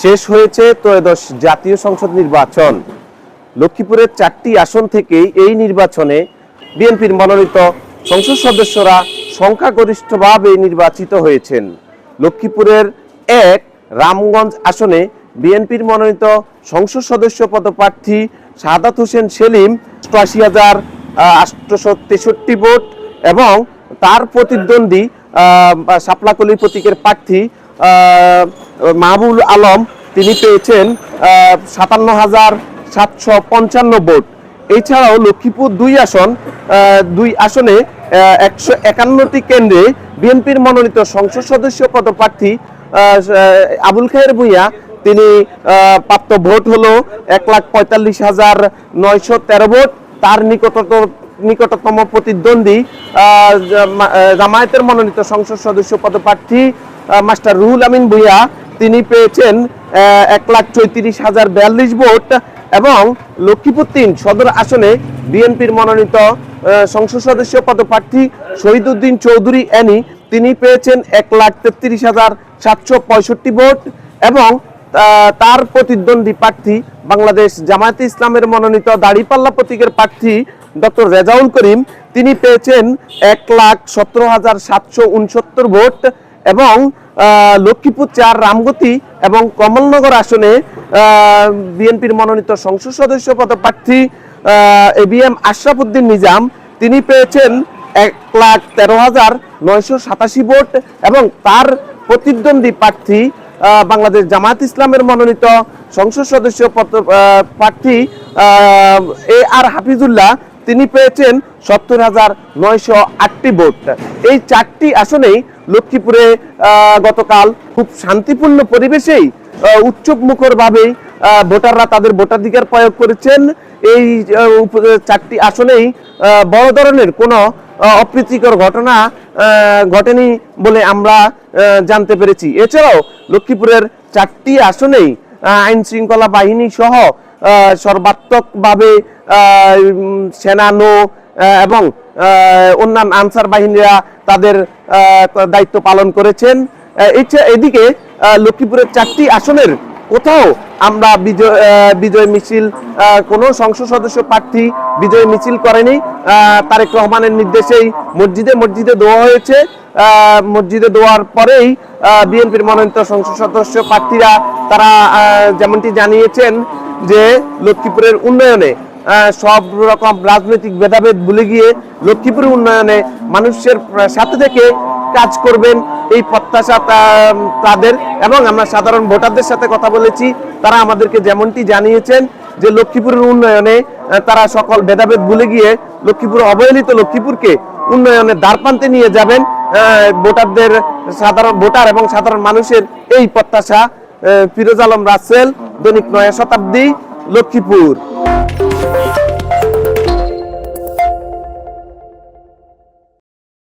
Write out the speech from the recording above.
শেষ হয়েছে ত্রয়োদশ জাতীয় সংসদ নির্বাচন। লক্ষ্মীপুরের চারটি আসন থেকেই এই নির্বাচনে বিএনপির মনোনীত সংসদ সদস্যরা সংখ্যাগরিষ্ঠভাবে নির্বাচিত হয়েছেন। লক্ষ্মীপুরের এক রামগঞ্জ আসনে বিএনপির মনোনীত সংসদ সদস্য পদপ্রার্থী সাদাত হোসেন সেলিম অষ্টআশি হাজার আটশোশো তেষট্টি ভোট এবং তার প্রতিদ্বন্দ্বী শাপলাকলি প্রতীকের প্রার্থী মাহবুল আলম, তিনি পেয়েছেন সাতান্ন হাজার সাতশো পঞ্চান্ন ভোট। এছাড়াও লক্ষ্মীপুর দুই আসন দুই আসনে একশো একান্নটি কেন্দ্রে বিএনপির মনোনীত সংসদ সদস্য পদপ্রার্থী আবুল খায়ের ভূঁইয়া, তিনি প্রাপ্ত ভোট হলো এক লাখ পঁয়তাল্লিশ হাজার নয়শো তেরো ভোট। তার নিকটতম নিকটতম প্রতিদ্বন্দ্বী জামায়াতের মনোনীত সংসদ সদস্য পদপ্রার্থী মাস্টার রুহুল আমিন ভুইয়া। তিনি পেয়েছেন এক লাখ চৌত্রিশ হাজার বিয়াল্লিশ ভোট এবং লক্ষ্মীপুর তিন সদর আসনে বিএনপির মনোনীত সংসদ সদস্য পদপ্রার্থী শহীদুদ্দিন চৌধুরী অ্যানি, তিনি পেয়েছেন এক লাখ তেত্রিশ হাজার সাতশো পঁয়ষট্টি ভোট এবং তার প্রতিদ্বন্দ্বী প্রার্থী বাংলাদেশ জামায়াতে ইসলামের মনোনীত দাড়িপাল্লা প্রতীকের প্রার্থী ডক্টর রেজাউল করিম, তিনি পেয়েছেন এক লাখ সতেরো হাজার সাতশো উনসত্তর ভোট এবং লক্ষ্মীপুর চার, রামগতি এবং কমলনগর আসনে বিএনপির মনোনীত সংসদ সদস্য পদপ্রার্থী A B M Ashrafuddin Nizam. তিনি পেয়েছেন এক লাখ তেরো হাজার নয়শো সাতাশি ভোট এবং তার প্রতিদ্বন্দ্বী প্রার্থী বাংলাদেশ জামাত ইসলামের মনোনীত সংসদ সদস্য পদ- প্রার্থী এ আর হাফিজুল্লাহ। তিনি পেয়েছেন সত্তর হাজার নয়শো আটটি ভোট। এই চারটি আসনেই লক্ষ্মীপুরে গতকাল খুব শান্তিপূর্ণ পরিবেশেই উৎসব ভোটাররা তাদের ভোটাধিকার প্রয়োগ করেছেন। এই চারটি আসনেই বড় ধরনের কোনো অপ্রীতিকর ঘটনা ঘটেনি বলে আমরা জানতে পেরেছি। এছাড়াও লক্ষ্মীপুরের চারটি আসনেই আইন শৃঙ্খলা বাহিনী সহ সর্বাত্মকভাবে আহ, উম, সেনা নৌ আহ, এবং অন্যান্য আনসার বাহিনীরা তাদের দায়িত্ব পালন করেছেন। এদিকে লক্ষ্মীপুরের চারটি আসনের কোথাও আমরা বিজয় বিজয় মিছিল কোনো সংসদ সদস্য প্রার্থী বিজয় মিছিল করেনি। তারেক রহমানের নির্দেশেই মসজিদে মসজিদে দেওয়া হয়েছে। মসজিদে দেওয়ার পরেই বিএনপির মনোনীত সংসদ সদস্য প্রার্থীরা তারা যেমনটি জানিয়েছেন যে লক্ষ্মীপুরের উন্নয়নে সব রকম রাজনৈতিক ভেদাভেদ ভুলে গিয়ে লক্ষ্মীপুরের উন্নয়নে মানুষের সাথে থেকে কাজ করবেন। এই প্রত্যাশা তাদের এবং আমরা সাধারণ ভোটারদের সাথে কথা বলেছি। তারা আমাদেরকে যেমনটি জানিয়েছেন যে লক্ষ্মীপুরের উন্নয়নে তারা সকল ভেদাভেদ ভুলে গিয়ে লক্ষ্মীপুর, অবহেলিত লক্ষ্মীপুরকে উন্নয়নের দ্বারপ্রান্তে নিয়ে যাবেন। ভোটারদের সাধারণ, ভোটার এবং সাধারণ মানুষের এই প্রত্যাশা ফিরোজ আলম রাসেল দৈনিক নয়া শতাব্দী লক্ষ্মীপুর।